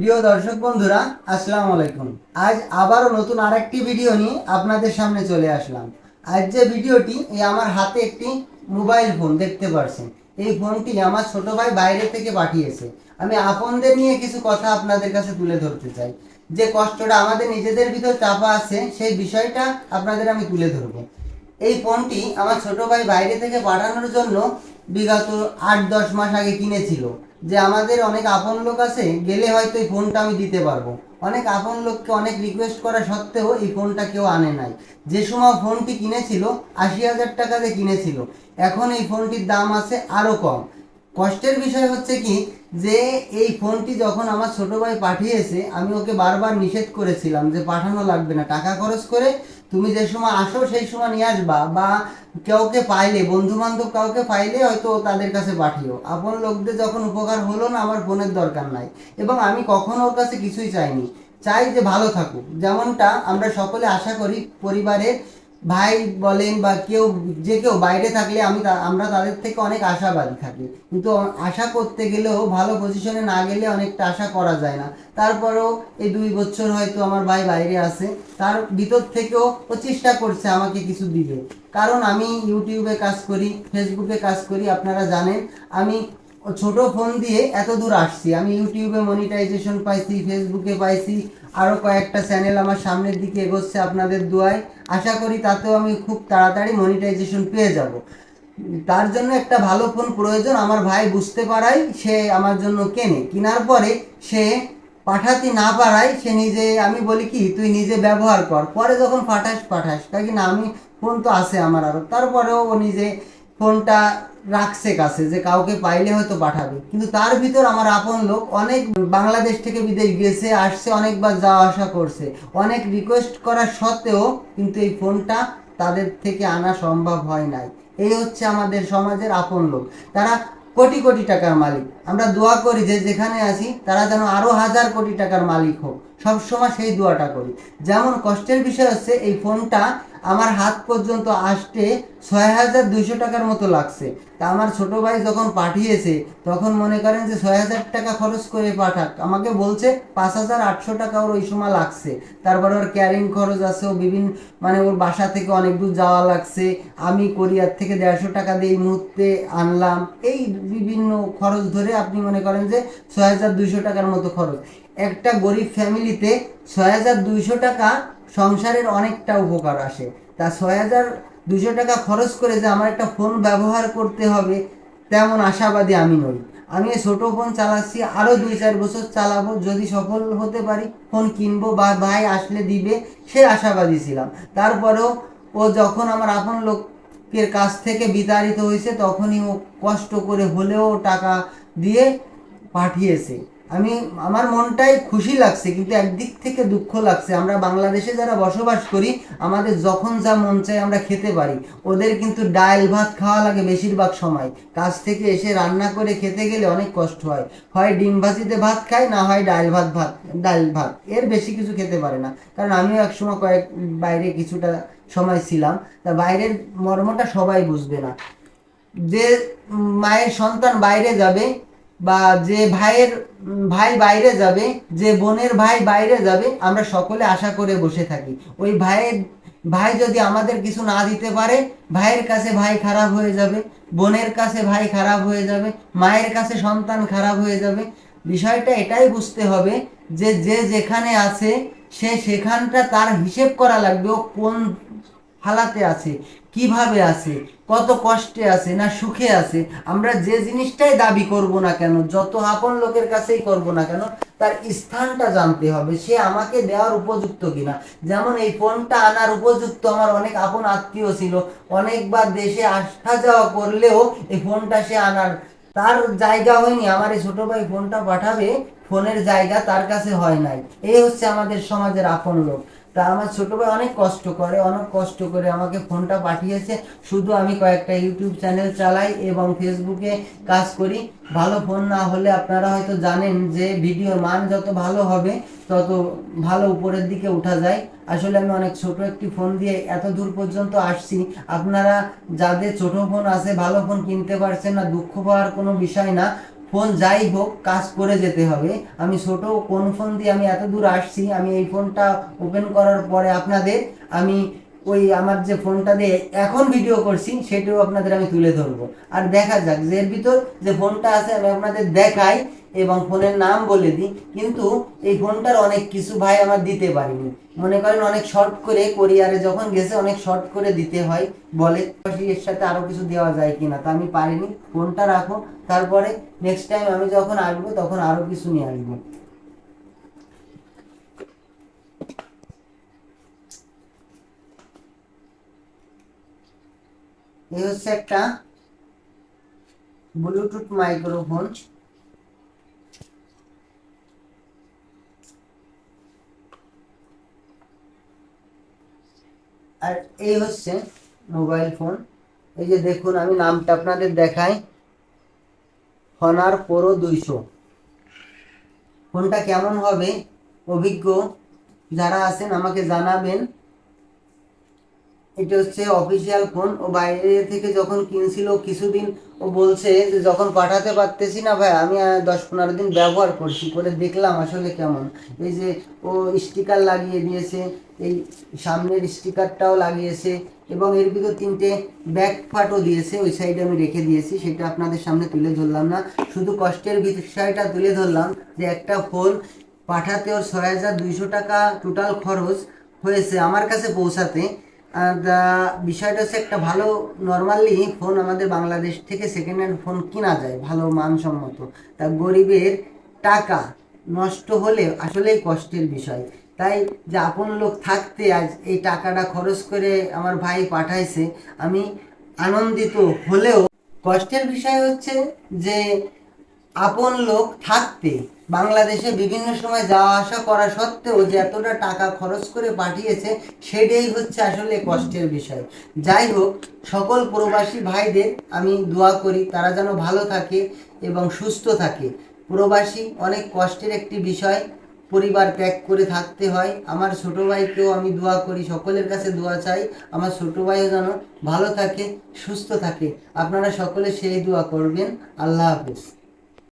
প্রিয় দর্শক বন্ধুরা, আসসালামু আলাইকুম। আজ আবারও নতুন আরেকটি ভিডিও নিয়ে আপনাদের সামনে চলে আসলাম। আজ যে ভিডিওটি এই আমার হাতে একটি মোবাইল ফোন, দেখতে পারছেন। এই ফোনটি আমার ছোট ভাই বাইরে থেকে পাঠিয়েছে। আমি আপনদের নিয়ে কিছু কথা আপনাদের কাছে তুলে ধরতে চাই। যে কষ্টটা আমাদের নিজেদের ভিতর চাপা আছে, সেই বিষয়টা আপনাদের আমি তুলে ধরব। এই ফোনটি আমার ছোট ভাই বাইরে থেকে পাঠানোর জন্য বিগত আট দশ মাস আগে কিনেছিল। যে আমাদের অনেক আপন লোক আছে, গেলে হয়তো এই ফোনটা আমি দিতে পারব। অনেক আপন লোককে অনেক রিকোয়েস্ট করা সত্ত্বেও এই ফোনটা কেউ আনে নাই। যে সময় ফোনটি কিনেছিল, আশি হাজার টাকা দিয়ে কিনেছিল, এখন এই ফোনটির দাম আছে আরও কম। কষ্টের বিষয় হচ্ছে কি, যে এই ফোনটি যখন আমার ছোটো ভাই পাঠিয়েছে, আমি ওকে বারবার নিষেধ করেছিলাম যে পাঠানো লাগবে না। টাকা খরচ করে তুমি যে সময় আসো, সেই সময় নিয়ে আসবা বা কাউকে পাইলে বন্ধু বান্ধব কাউকে পাইলে হয়তো তাদের কাছে পাঠিও। আপন লোকদের যখন উপকার হলো না, আমার ফোনের দরকার নাই। এবং আমি কখনো ওর কাছে কিছুই চাইনি। চাই যে ভালো থাকুক। যেমনটা আমরা সকলে আশা করি পরিবারের ভাই বলেন বা কেউ, যে কেউ বাইরে থাকলে আমি আমরা তাদের থেকে অনেক আশাবাদী থাকি। কিন্তু আশা করতে গেলেও ভালো পজিশনে না গেলে অনেকটা আশা করা যায় না। তারপরেও এই দুই বছর হয়তো আমার ভাই বাইরে আছে, তার ভিতর থেকেও ও চেষ্টা করছে আমাকে কিছু দিবে কারণ আমি ইউটিউবে কাজ করি ফেসবুকে কাজ করি, আপনারা জানেন, আমি ছোট ফোন দিয়ে এত দূর আসছি। আমি ইউটিউবে মনিটাইজেশন পাইছি ফেসবুকে পাইছি আরও কয়েকটা চ্যানেল আমার সামনের দিকে এগোচ্ছে আপনাদের দোয়ায়। আশা করি তাতেও আমি খুব তাড়াতাড়ি মনিটাইজেশন পেয়ে যাব। তার জন্য একটা ভালো ফোন প্রয়োজন, আমার ভাই বুঝতে পারায়, সে আমার জন্য কেনে। কেনার পরে সে পাঠাতে না পারায়, সে নিজে, আমি বলি কি, তুই নিজে ব্যবহার কর। পরে যখন পাঠাস পাঠাস তাই কি না, আমি, ফোন তো আছে আমার আরও তারপরেও ও নিজে ফোনটা রাখছে কাছে, যে কাউকে পাইলে হয়তো পাঠাবে। কিন্তু তার ভিতর আমার আপন লোক অনেক বাংলাদেশ থেকে বিদেশ গেছে, আসছে, অনেকবার যাওয়া আসা করছে। অনেক রিকোয়েস্ট করা সত্ত্বেও কিন্তু এই ফোনটা তাদের থেকে আনা সম্ভব হয় নাই। এই হচ্ছে আমাদের সমাজের আপন লোক। তারা কোটি কোটি টাকার মালিক। আমরা দোয়া করি যে যেখানে আছি, তারা যেন আরও হাজার কোটি টাকার মালিক হোক। সবসময় সেই দোয়াটা করি। যেমন কষ্টের বিষয় হচ্ছে, এই ফোনটা আমার হাত পর্যন্ত আসতে ছয় হাজার দুইশো টাকার মতো লাগছে। তা আমার ছোট ভাই যখন পাঠিয়েছে, তখন মনে করেন যে ছয় হাজার টাকা খরচ করে পাঠাক। আমাকে বলছে, পাঁচ হাজার আটশো টাকা ওর ওই সময় লাগছে। তারপরে ওর ক্যারিং খরচ আছে, ও বিভিন্ন মানে ওর বাসা থেকে অনেক দূর যাওয়া লাগছে। আমি কোরিয়ার থেকে দেড়শো টাকা দিয়ে এই মুহূর্তে আনলাম। এই বিভিন্ন খরচ ধরে আপনি মনে করেন যে ছয় হাজার দুইশো টাকার মতো খরচ। একটা গরিব ফ্যামিলিতে ছয় হাজার দুইশো টাকা সংসারের অনেকটা উপকার আসে। তা ছয় হাজার দুশো টাকা খরচ করে যে আমার একটা ফোন ব্যবহার করতে হবে, তেমন আশাবাদী আমি নই। আমি ছোটো ফোন চালাচ্ছি, আরও দুই চার বছর চালাবো, যদি সফল হতে পারি, ফোন কিনবো বা ভাই আসলে দিবে, সে আশাবাদী ছিলাম। তারপরেও ও যখন আমার আপন লোকের কাছ থেকে বিতাড়িত হয়েছে, তখনই ও কষ্ট করে হলেও টাকা দিয়ে পাঠিয়েছে। আমি, আমার মনটাই খুশি লাগছে, কিন্তু একদিক থেকে দুঃখ লাগছে। আমরা বাংলাদেশে যারা বসবাস করি, আমাদের যখন যা মন চায় আমরা খেতে পারি। ওদের কিন্তু ডাল ভাত খাওয়া লাগে বেশিরভাগ সময়। কাজ থেকে এসে রান্না করে খেতে গেলে অনেক কষ্ট হয়। হয় ডিম ভাজিতে ভাত খায়, না হয় ডাল ভাত ভাত ডাল ভাত। এর বেশি কিছু খেতে পারে না। কারণ আমিও একসময় কয়েক, বাইরে কিছুটা সময় ছিলাম। তা বাইরের মর্মটা সবাই বুঝবে না। যে মায়ের সন্তান বাইরে যাবে বা যে ভাইয়ের, ভাই বাইরে যাবে, যে বোনের ভাই বাইরে যাবে, আমরা সকলে আশা করে বসে থাকি। ওই ভাইয়ের, ভাই যদি আমাদের কিছু না দিতে পারে, ভাইয়ের কাছে ভাই খারাপ হয়ে যাবে, বোনের কাছে ভাই খারাপ হয়ে যাবে, মায়ের কাছে সন্তান খারাপ হয়ে যাবে। বিষয়টা এটাই বুঝতে হবে যে যে যেখানে আছে, সে সেখানটা তার হিসেব করা লাগবে, ও কোন হালাতে আছে, কীভাবে আছে, কত কষ্টে আছে, না সুখে আছে, আমরা যে জিনিসটাই দাবি করব না কেন, যত আপন লোকের কাছেই করব না কেন, তার স্থানটা জানতে হবে, সে আমাকে দেওয়ার উপযুক্ত কিনা। যেমন এই ফোনটা আনার উপযুক্ত আমার অনেক আপন আত্মীয় ছিল, অনেকবার দেশে আসা যাওয়া করলেও এই ফোনটা সে আনার। তার জায়গা হয়নি, আমার এই ছোট ভাই ফোনটা পাঠাবে, ফোনের জায়গা তার কাছে হয় নাই। এই হচ্ছে আমাদের সমাজের আপন লোক। তা আমার ছোট ভাই অনেক কষ্ট করে, অনেক কষ্ট করে আমাকে ফোনটা পাঠিয়েছে। শুধু আমি কয়েকটা ইউটিউব চ্যানেল চালাই এবং ফেসবুকে কাজ করি। ভালো ফোন না হলে আপনারা হয়তো জানেন যে ভিডিওর মান যত ভালো হবে, তত ভালো উপরের দিকে উঠা যায়। আসলে আমি অনেক ছোট একটি ফোন দিয়ে এত দূর পর্যন্ত আসছি। আপনারা যাদের ছোট ফোন আছে, ভালো ফোন কিনতে পারছেন না, দুঃখ পাওয়ার কোনো বিষয় না। ফোন যাই হোক, কাজ করে যেতে হবে। আমি ছোট, কোন ফোন দিয়ে আমি এত দূর আসছি, আমি এই ফোনটা ওপেন করার পরে আপনাদের আমি ওই আমার যে ফোনটা দিয়ে এখন ভিডিও করছি, সেটাও আপনাদের আমি তুলে ধরবো। আর দেখা যাক, যে এর ভিতর যে ফোনটা আছে, আমি আপনাদের দেখাই। এবং ফোনের নাম বলে দিই, কিন্তু এই ফোনটার অনেক কিছু ভাই আমার দিতে পারিনি। মনে করেন অনেক শর্ট করে কোরিয়ারে যখন গেছে অনেক শর্ট করে দিতে হয়, বলে এর সাথে আরও কিছু দেওয়া যায় কিনা, তা আমি পারিনি। ফোনটা রাখো, তারপরে নেক্সট টাইম আমি যখন আসব, তখন আরও কিছু নিয়ে আসব। এই হচ্ছে একটা ব্লুটুথ মাইক্রোফোন আর এই হচ্ছে মোবাইল ফোন এই যে দেখুন, আমি নামটা আপনাদের দেখাই। হনার পোরো দুইশো। ফোনটা কেমন হবে? অভিজ্ঞ যারা আছেন আমাকে জানাবেন। এটা হচ্ছে অফিসিয়াল ফোন ও বাইরে থেকে যখন কিনছিল কিছুদিন, ও বলছে যে যখন পাঠাতে পারতেছি না ভাই, আমি দশ পনেরো দিন ব্যবহার করছি, করে দেখলাম আসলে কেমন। এই যে ও স্টিকার লাগিয়ে দিয়েছে, এই সামনের স্টিকারটাও লাগিয়েছে, এবং এর ভিতর তিনটে ব্যাক পার্টও দিয়েছে, ওই সাইডে আমি রেখে দিয়েছি, সেটা আপনাদের সামনে তুলে ধরলাম না। শুধু কষ্টের বিষয়টা তুলে ধরলাম, যে একটা ফোন পাঠাতে ওর ছয় হাজার দুইশো টাকা টোটাল খরচ হয়েছে আমার কাছে পৌঁছাতে। বিষয়টা হচ্ছে একটা ভালো নর্মালি ফোন আমাদের বাংলাদেশ থেকে সেকেন্ড হ্যান্ড ফোন কেনা যায়, ভালো মানসম্মত। তা গরিবের টাকা নষ্ট হলে আসলেই কষ্টের বিষয়। তাই যে আপন লোক থাকতে আজ এই টাকাটা খরচ করে আমার ভাই পাঠাইছে, আমি আনন্দিত হলেও কষ্টের বিষয় হচ্ছে যে আপন লোক থাকতে বাংলাদেশে বিভিন্ন সময় যাওয়া আসা করা সত্ত্বেও যে এতটা টাকা খরচ করে পাঠিয়েছে, সেটাই হচ্ছে আসলে কষ্টের বিষয়। যাই হোক, সকল প্রবাসী ভাইদের আমি দোয়া করি তারা যেন ভালো থাকে এবং সুস্থ থাকে। প্রবাসী অনেক কষ্টের একটি বিষয়, পরিবার ত্যাগ করে থাকতে হয়। আমার ছোট ভাইকেও আমি দোয়া করি, সকলের কাছে দোয়া চাই, আমার ছোট ভাইও যেন ভালো থাকে, সুস্থ থাকে। আপনারা সকলে সেই দোয়া করবেন। আল্লাহ হাফেজ।